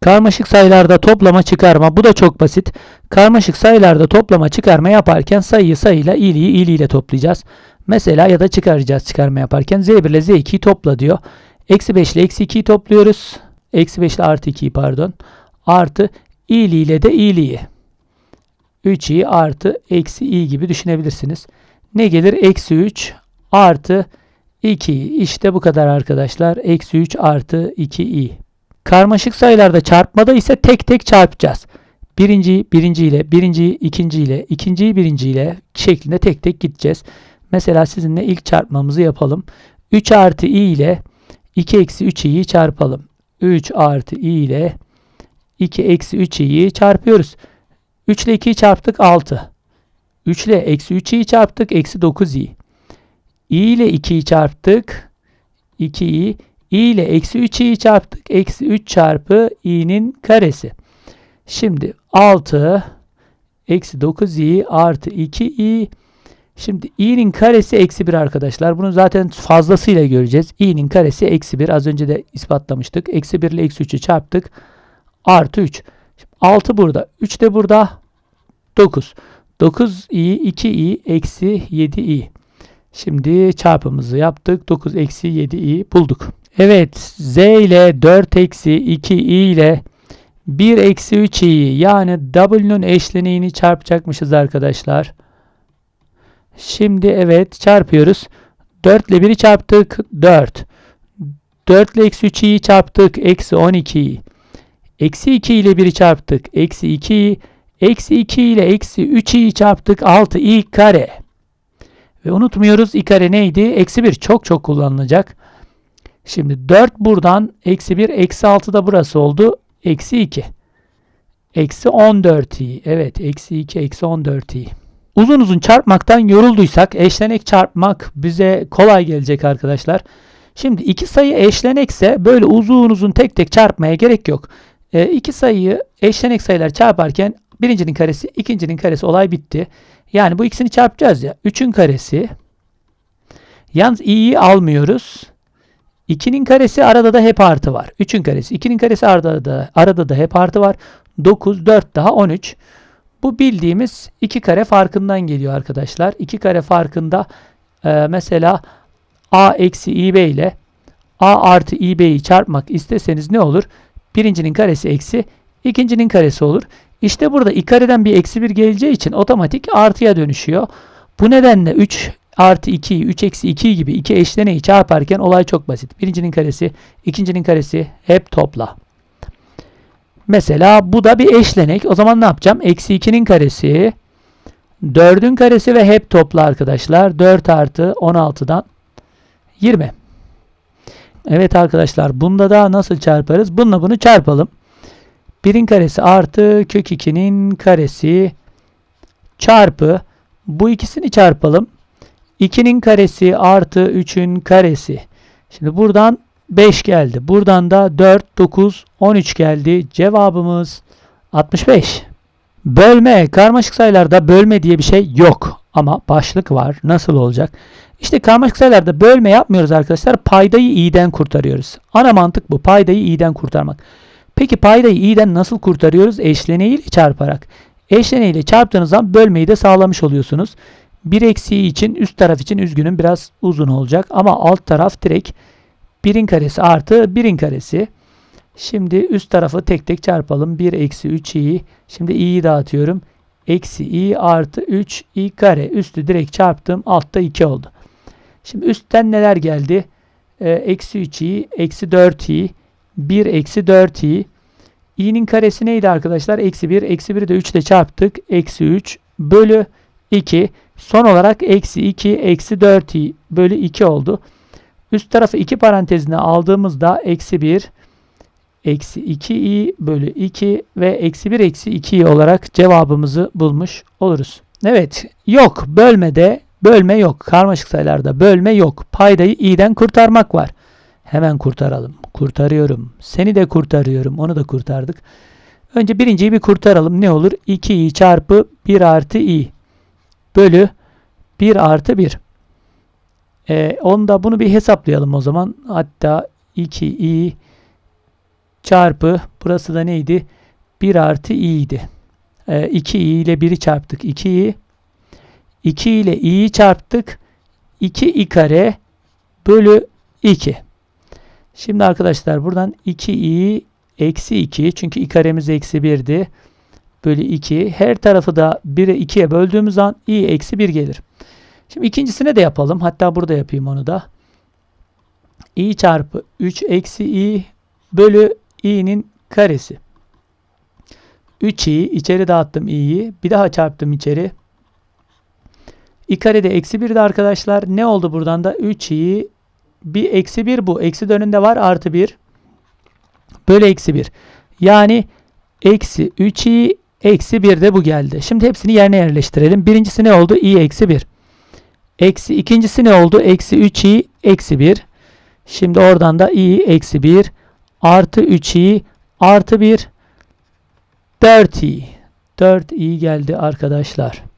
Karmaşık sayılarda toplama çıkarma bu da çok basit. Karmaşık sayılarda toplama çıkarma yaparken sayıyı sayıyla iyiliği iyiliğiyle toplayacağız. Mesela ya da çıkaracağız çıkarma yaparken z1 ile z2'yi topla diyor. Eksi 5 ile eksi 2'yi topluyoruz. Eksi 5 ile artı 2'yi pardon. Artı iyiliğiyle de iyiliği. 3i artı eksi i gibi düşünebilirsiniz. Ne gelir? Eksi 3 artı 2 İşte bu kadar arkadaşlar. Eksi 3 artı 2i. Karmaşık sayılarda çarpmada ise tek tek çarpacağız. Birinci birinci ile, birinci ikinci ile, ikinciyi birinci ile şeklinde tek tek gideceğiz. Mesela sizinle ilk çarpmamızı yapalım. 3 artı i ile 2 eksi 3i'yi çarpalım. 3 artı i ile 2 eksi 3i'yi çarpıyoruz. 3 ile 2'yi çarptık 6. 3 ile eksi 3i'yi çarptık eksi 9i. i ile 2'yi çarptık 2i. i ile eksi 3i'yi çarptık eksi 3 çarpı i'nin karesi. Şimdi 6 eksi 9i artı 2i. Şimdi i'nin karesi eksi 1 arkadaşlar. Bunu zaten fazlasıyla göreceğiz. i'nin karesi eksi 1. Az önce de ispatlamıştık. Eksi 1 ile eksi 3'ü çarptık. Artı 3. Şimdi 6 burada. 3 de burada. 9. 9i 2i eksi 7i. Şimdi çarpımızı yaptık. 9 eksi 7i bulduk. Evet. z ile 4 eksi 2i ile 1 eksi 3i'yi yani w'nun eşleniğini çarpacakmışız arkadaşlar. Şimdi evet çarpıyoruz. 4 ile 1'i çarptık. 4. 4 ile eksi 3'i çarptık. Eksi 12'yi. Eksi 2 ile 1'i çarptık. Eksi 2'yi. Eksi 2 ile eksi 3'i çarptık. 6 i kare. Ve unutmuyoruz i kare neydi? Eksi 1 çok çok kullanılacak. Şimdi 4 buradan eksi 1 eksi 6 da burası oldu. Eksi 2. Eksi 14i. Evet eksi 2 eksi 14i. Uzun uzun çarpmaktan yorulduysak eşlenek çarpmak bize kolay gelecek arkadaşlar. Şimdi iki sayı eşlenekse böyle uzun uzun tek tek çarpmaya gerek yok. E, iki sayıyı eşlenek sayılar çarparken birincinin karesi, ikincinin karesi olay bitti. Yani bu ikisini çarpacağız ya. 3'ün karesi. Yalnız i'yi almıyoruz. 2'nin karesi arada da hep artı var. 3'ün karesi, 2'nin karesi arada da, arada da hep artı var. 9, 4 daha 13. Bu bildiğimiz 2 kare farkından geliyor arkadaşlar. 2 kare farkında e, mesela a eksi ib ile a artı ib'yi çarpmak isteseniz ne olur? Birincinin karesi eksi ikincinin karesi olur. İşte burada i kareden bir eksi 1 geleceği için otomatik artıya dönüşüyor. Bu nedenle 3 artı 2'yi 3 eksi 2 gibi iki eşleneği çarparken olay çok basit. Birincinin karesi, ikincinin karesi hep topla. Mesela bu da bir eşlenek. O zaman ne yapacağım? Eksi 2'nin karesi, 4'ün karesi ve hep topla arkadaşlar. 4 artı 16'dan 20. Evet arkadaşlar bunda da nasıl çarparız? Bununla bunu çarpalım. 1'in karesi artı kök 2'nin karesi çarpı bu ikisini çarpalım. 2'nin karesi artı 3'ün karesi. Şimdi buradan 5 geldi. Buradan da 4, 9, 13 geldi. Cevabımız 65. Bölme, karmaşık sayılarda bölme diye bir şey yok. Ama başlık var. Nasıl olacak? İşte karmaşık sayılarda bölme yapmıyoruz arkadaşlar. Paydayı i'den kurtarıyoruz. Ana mantık bu. Paydayı i'den kurtarmak. Peki paydayı i'den nasıl kurtarıyoruz? Eşleneğiyle çarparak. Eşleneğiyle çarptığınız zaman bölmeyi de sağlamış oluyorsunuz. 1 eksiği için üst taraf için üzgünüm biraz uzun olacak. Ama alt taraf direkt 1'in karesi artı 1'in karesi. Şimdi üst tarafı tek tek çarpalım. 1 eksi 3 i. Şimdi i'yi dağıtıyorum. Eksi i artı 3 i kare. Üstü direkt çarptım. Altta 2 oldu. Şimdi üstten neler geldi? Ee, eksi 3 i, eksi 4 i, 1 eksi 4 i. i'nin karesi neydi arkadaşlar? Eksi 1. Eksi 1'i de 3 ile çarptık. Eksi 3 bölü 2. Son olarak eksi 2 eksi 4 i bölü 2 oldu. Üst tarafı 2 parantezine aldığımızda eksi 1 eksi 2i bölü 2 ve eksi 1 eksi 2i olarak cevabımızı bulmuş oluruz. Evet yok bölmede bölme yok. Karmaşık sayılarda bölme yok. Paydayı i'den kurtarmak var. Hemen kurtaralım. Kurtarıyorum. Seni de kurtarıyorum. Onu da kurtardık. Önce birinciyi bir kurtaralım. Ne olur? 2i çarpı 1 artı i bölü 1 artı 1. Ee, onda bunu bir hesaplayalım o zaman. Hatta 2i çarpı burası da neydi? 1 artı i idi. Ee, 2i ile 1'i çarptık. 2i 2 ile i'yi çarptık. 2i kare bölü 2. Şimdi arkadaşlar buradan 2i eksi 2 çünkü i karemiz eksi 1'di. Bölü 2. Her tarafı da 1'e 2'ye böldüğümüz zaman i eksi 1 gelir. Şimdi ikincisine de yapalım. Hatta burada yapayım onu da. i çarpı 3 eksi i bölü i'nin karesi. 3i içeri dağıttım i'yi. Bir daha çarptım içeri. i kare de eksi 1'di arkadaşlar. Ne oldu buradan da? 3i bir eksi 1 bu. Eksi de önünde var. Artı 1. Bölü eksi 1. Yani eksi 3i eksi 1 de bu geldi. Şimdi hepsini yerine yerleştirelim. Birincisi ne oldu? i eksi 1. Eksi ikincisi ne oldu? Eksi 3i eksi 1. Şimdi oradan da i eksi 1 artı 3i artı 1 4i. 4i geldi arkadaşlar.